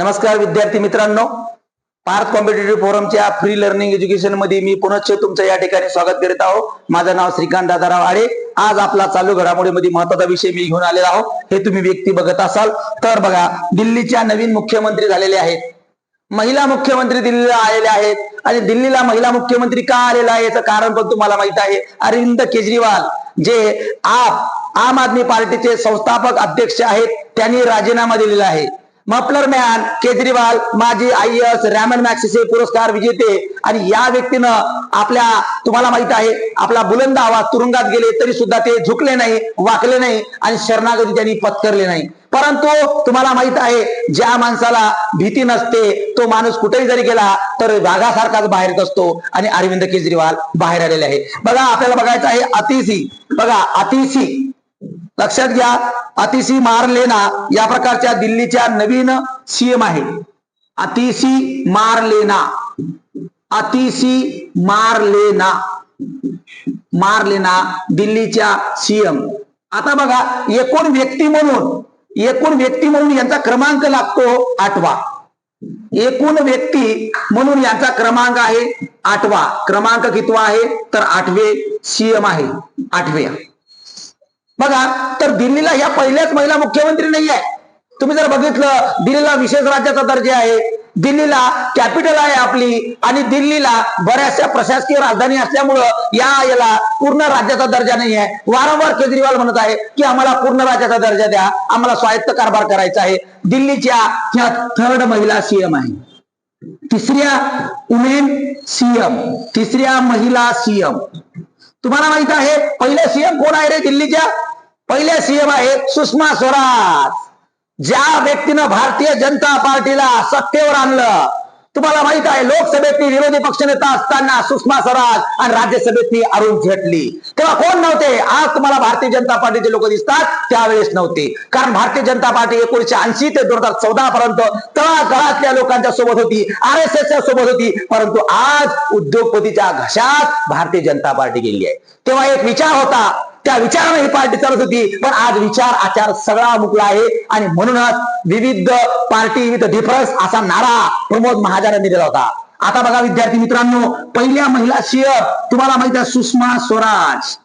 नमस्कार विद्यार्थी मित्रांनो. पार्थ कॉम्पिटेटिव्ह फोरमच्या फ्री लर्निंग एज्युकेशनमध्ये मी पुनश्च तुमचं या ठिकाणी स्वागत करीत आहो माझं नाव श्रीकांत दादाराव आडे. आज आपला चालू घडामोडीमध्ये महत्त्वाचा विषय मी घेऊन आलेला आहो हे तुम्ही व्यक्ती बघत असाल. तर बघा दिल्लीच्या नवीन मुख्यमंत्री झालेले आहेत. महिला मुख्यमंत्री दिल्लीला आलेले आहेत. आणि दिल्लीला महिला मुख्यमंत्री का आलेला आहे याचं कारण पण तुम्हाला माहीत आहे. अरविंद केजरीवाल जे आप आम आदमी पार्टीचे संस्थापक अध्यक्ष आहेत त्यांनी राजीनामा दिलेला आहे. मफलर मॅन केजरीवाल माजी आय एस रॅमन मॅक्सिसे पुरस्कार विजेते. आणि या व्यक्तीनं आपल्या तुम्हाला माहीत आहे आपला बुलंद आवाज तुरुंगात गेले तरी सुद्धा ते झुकले नाही वाकले नाही आणि शरणागती त्यांनी पत्करले नाही. परंतु तुम्हाला माहीत आहे ज्या माणसाला भीती नसते तो माणूस कुठेही जरी गेला तर वाघासारखाच बाहेर येत असतो आणि अरविंद केजरीवाल बाहेर आलेले आहे बघा आपल्याला बघायचं आहे अतिशी बघा अतिशी लक्षात घ्या अतिशी मारलेना या प्रकारच्या दिल्लीच्या नवीन सीएम आहे. अतिशी मारलेना अतिशी मारलेना मारलेना दिल्लीच्या सीएम आता बघा एकूण व्यक्ती म्हणून एकूण व्यक्ती म्हणून यांचा क्रमांक लागतो आठवा. एकूण व्यक्ती म्हणून यांचा क्रमांक आहे आठवा. क्रमांक कितवा आहे? तर आठवे सीएम आहे. आठवे बघा तर दिल्लीला ह्या पहिल्याच महिला मुख्यमंत्री नाही आहे तुम्ही जर बघितलं दिल्लीला विशेष राज्याचा दर्जा आहे. दिल्लीला कॅपिटल आहे आपली आणि दिल्लीला बऱ्याचशा प्रशासकीय राजधानी असल्यामुळं या याला पूर्ण राज्याचा दर्जा नाही आहे वारंवार केजरीवाल म्हणत आहे की आम्हाला पूर्ण राज्याचा दर्जा द्या. आम्हाला स्वायत्त कारभार करायचा आहे. दिल्लीच्या ह्या थर्ड महिला सीएम आहे. तिसऱ्या उमेन सीएम तिसऱ्या महिला सीएम तुम्हाला माहीत आहे पहिल्या सीएम कोण आहे रे दिल्लीच्या? पहिल्या सीएम आहे सुषमा स्वराज. ज्या व्यक्तीनं भारतीय जनता पार्टीला सत्तेवर आणलं तुम्हाला माहीत आहे लोकसभेतली विरोधी पक्षनेता असताना सुषमा स्वराज आणि राज्यसभेतली अरुण जेटली. तेव्हा कोण नव्हते? आज तुम्हाला भारतीय जनता पार्टीचे लोक दिसतात त्यावेळेस नव्हते. कारण भारतीय जनता पार्टी एकोणीशे ऐंशी ते दोन हजार चौदा पर्यंत तळागाळातल्या लोकांच्या सोबत होती आर एस एसच्या सोबत होती परंतु आज उद्योगपतीच्या घशात भारतीय जनता पार्टी गेली आहे. तेव्हा एक विचार होता त्या विचारानं ही पार्टी चालत होती. पण आज विचार आचार सगळा मुकला आहे. आणि म्हणूनच विविध पार्टी विथ डिफरन्स असा नारा प्रमोद महाजनांनी दिला होता. आता बघा विद्यार्थी मित्रांनो पहिल्या महिला सीएम तुम्हाला माहीत आहे सुषमा स्वराज.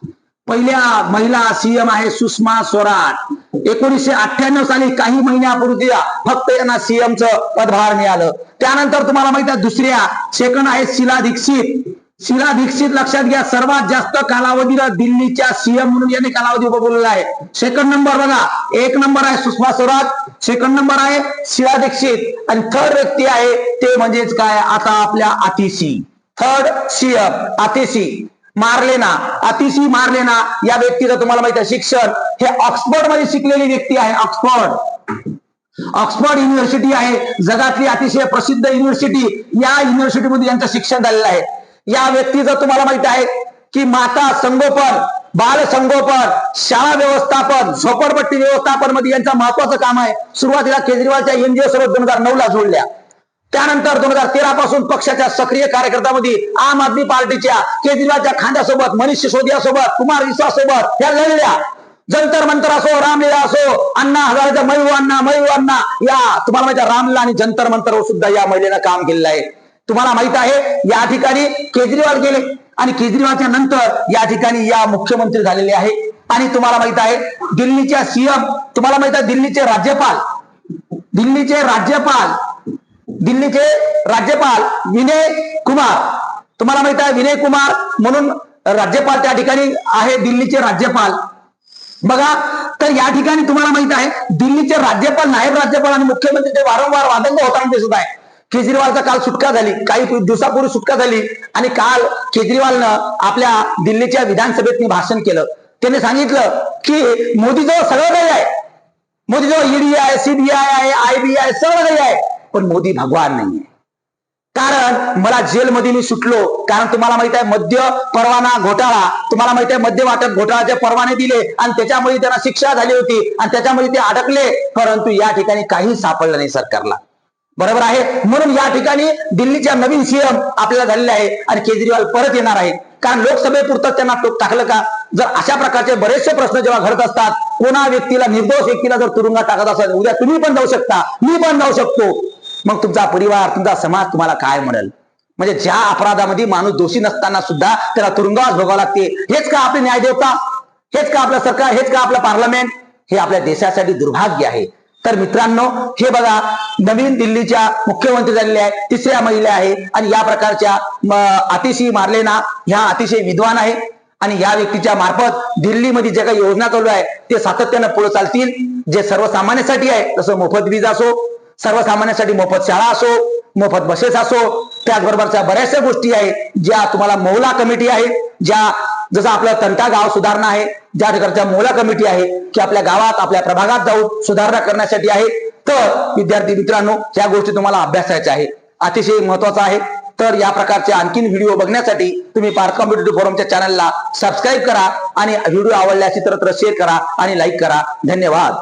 पहिल्या महिला सीएम आहे सुषमा स्वराज. एकोणीसशे अठ्ठ्याण्णव साली काही महिन्यापूर्वी फक्त यांना सीएमचं पदभार मिळालं. त्यानंतर तुम्हाला माहीत आहे दुसऱ्या सेकंड आहे शिला दीक्षित. शिला दीक्षित लक्षात घ्या. सर्वात जास्त कालावधीला दिल्लीच्या सीएम म्हणून यांनी कालावधी उपभोगलेला आहे. सेकंड नंबर बघा. एक नंबर आहे सुषमा स्वराज. सेकंड नंबर आहे शिला दीक्षित. आणि थर्ड व्यक्ती आहे ते म्हणजेच काय? आता आपल्या अतिशी. Third CM Atishi. मारलेना. अतिशी मारलेना या व्यक्तीचं तुम्हाला माहिती आहे शिक्षण. हे ऑक्सफर्डमध्ये शिकलेली व्यक्ती आहे ऑक्सफर्ड. ऑक्सफर्ड युनिव्हर्सिटी आहे. जगातली अतिशय प्रसिद्ध युनिव्हर्सिटी. या युनिव्हर्सिटीमध्ये यांचं शिक्षण झालेलं आहे. या व्यक्तीचं तुम्हाला माहिती आहे की माता संगोपन बाल संगोपन शाळा व्यवस्थापन झोपडपट्टी व्यवस्थापनमध्ये यांचं महत्वाचं काम आहे. सुरुवातीला केजरीवालच्या एनजीओ सोबत दोन हजार नऊ ला जोडल्या. त्यानंतर दोन हजार तेरा पासून पक्षाच्या सक्रिय कार्यकर्त्यामध्ये आम आदमी पार्टीच्या केजरीवालच्या खांद्यासोबत मनीष सिसोदिया सोबत कुमार विश्वास सोबत या लढल्या. जंतर मंतर असो रामलीला असो अण्णा हजारेचा मयू अण्णा मयू अण्णा या तुम्हाला माहिती रामलीला आणि जंतर मंतर सुद्धा या महिलेनं काम केलेलं आहे. तुम्हाला माहीत आहे या ठिकाणी केजरीवाल गेले. आणि केजरीवालच्या नंतर या ठिकाणी या मुख्यमंत्री झालेले आहे. आणि तुम्हाला माहीत आहे दिल्लीच्या सीएम तुम्हाला माहीत आहे दिल्लीचे राज्यपाल दिल्लीचे राज्यपाल दिल्लीचे राज्यपाल विनय कुमार. तुम्हाला माहीत आहे विनय कुमार म्हणून राज्यपाल त्या ठिकाणी आहे दिल्लीचे राज्यपाल. बघा तर या ठिकाणी तुम्हाला माहीत आहे दिल्लीचे राज्यपाल नायब राज्यपाल आणि मुख्यमंत्रीचे वारंवार वादंग होताना दिसत आहे. केजरीवालचा काल सुटका झाली. काही दिवसापूर्वी सुटका झाली. आणि काल केजरीवालनं आपल्या दिल्लीच्या विधानसभेत भाषण केलं. त्याने सांगितलं की मोदीजवळ सगळं काही आहे. मोदीजवळ ईडी आहे सीबीआय आहे आयबीआय सगळं काही आहे. पण मोदी भगवान नाहीये. कारण मला जेलमध्ये मी सुटलो. कारण तुम्हाला माहीत आहे मद्य परवाना घोटाळा. तुम्हाला माहीत आहे मद्य वाटप घोटाळाचे परवाने दिले. आणि त्याच्यामुळे त्यांना शिक्षा झाली होती. आणि त्याच्यामुळे ते अडकले. परंतु या ठिकाणी काही सापडलं नाही सरकारला. बरोबर आहे? म्हणून या ठिकाणी दिल्लीच्या नवीन सीएम आपल्याला झालेले आहे आणि केजरीवाल परत येणार आहे कारण लोकसभेपुरतं त्यांना टोक टाकलं का? जर अशा प्रकारचे बरेचसे प्रश्न जेव्हा घडत असतात कोणा व्यक्तीला निर्दोष व्यक्तीला जर तुरुंगात टाकत असेल उद्या तुम्ही पण जाऊ शकता मी पण जाऊ शकतो. मग तुमचा परिवार तुमचा समाज तुम्हाला काय म्हणेल? म्हणजे ज्या अपराधामध्ये माणूस दोषी नसताना सुद्धा त्याला तुरुंगावास भोगावं लागते. हेच का आपली न्यायदेवता? हेच का आपलं सरकार? हेच का आपलं पार्लमेंट? हे आपल्या देशासाठी दुर्भाग्य आहे. तर मित्रांनो हे बघा नवीन दिल्लीच्या मुख्यमंत्री झालेल्या आहेत तिसऱ्या महिला आहे आणि या प्रकारच्या अतिशय मारलेना ह्या अतिशय विद्वान आहे आणि या व्यक्तीच्या मार्फत दिल्लीमध्ये ज्या काही योजना चालू आहे ते सातत्यानं पुढे चालतील. जे सर्वसामान्यांसाठी आहे जसं मोफत वीज असो सर्वसामान्यांसाठी मोफत शाळा असो मोफत बसेस असो त्याचबरोबरच्या बऱ्याचशा गोष्टी आहेत ज्या तुम्हाला मौला कमिटी आहे ज्या जसं आपलं तंटा गाव सुधारणा आहे ज्या ठिकाणच्या मोला कमिटी आहे की आपल्या गावात आपल्या प्रभागात जाऊन सुधारणा करण्यासाठी आहे तर विद्यार्थी मित्रांनो या गोष्टी तुम्हाला अभ्यासायच्या आहे अतिशय महत्वाचं आहे. तर या प्रकारचे आणखीन व्हिडिओ बघण्यासाठी तुम्ही पार्क कॉम्पिटेटिव्ह फोरमच्या चॅनलला सबस्क्राईब करा आणि व्हिडिओ आवडल्यास इतरत्र शेअर करा आणि लाईक करा. धन्यवाद.